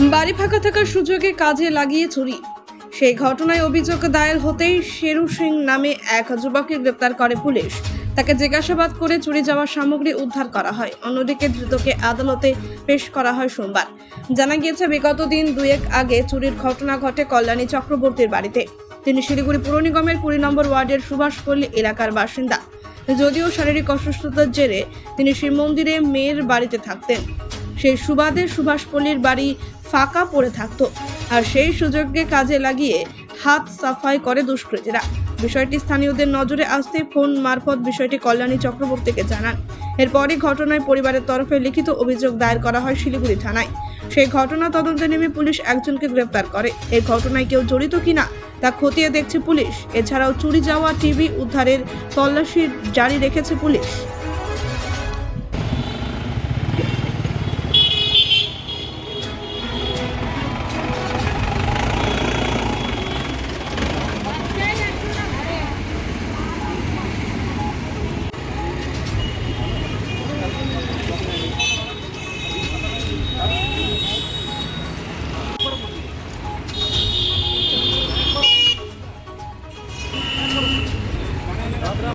বাড়ি ফাঁকা থাকার সুযোগে কাজে লাগিয়ে চুরি। সেই ঘটনায় অভিযোগ দায়ের হতেই শেরু সিং নামে এক যুবককে গ্রেপ্তার করে পুলিশ। তাকে জিজ্ঞাসাবাদ করে চুরি যাওয়া সামগ্রী উদ্ধার করা হয়। অন্যদিকে ধৃতকে আদালতে পেশ করা হয় সোমবার। জানা গিয়েছে, বিগত দিন দুয়েক আগে চুরির ঘটনা ঘটে কল্যাণী চক্রবর্তীর বাড়িতে। তিনি শিলিগুড়ি পুর নিগমের কুড়ি নম্বর ওয়ার্ডের সুভাষপল্লী এলাকার বাসিন্দা। যদিও শারীরিক অসুস্থতার জেরে তিনি শিব মন্দিরে মেয়ের বাড়িতে থাকতেন। সেই সুবাদে সুভাষপল্লীর বাড়ি ফাঁকা পড়ে থাকতো। আর সেই সুযোগকে কাজে লাগিয়ে হাত সাফাই করে দুষ্কৃতীরা। বিষয়টি স্থানীয়দের নজরে আসতে ফোন মারফত বিষয়টি কল্যাণী চক্রবর্তীকে জানান। এরপরই ঘটনায় পরিবারের তরফে লিখিত অভিযোগ দায়ের করা হয় শিলিগুড়ি থানায়। সেই ঘটনা তদন্তে নেমে পুলিশ একজনকে গ্রেপ্তার করে। এই ঘটনায় কেউ জড়িত কিনা তা খতিয়ে দেখছে পুলিশ। এছাড়াও চুরি যাওয়া টিভি উদ্ধারের তল্লাশি জারি রেখেছে পুলিশ।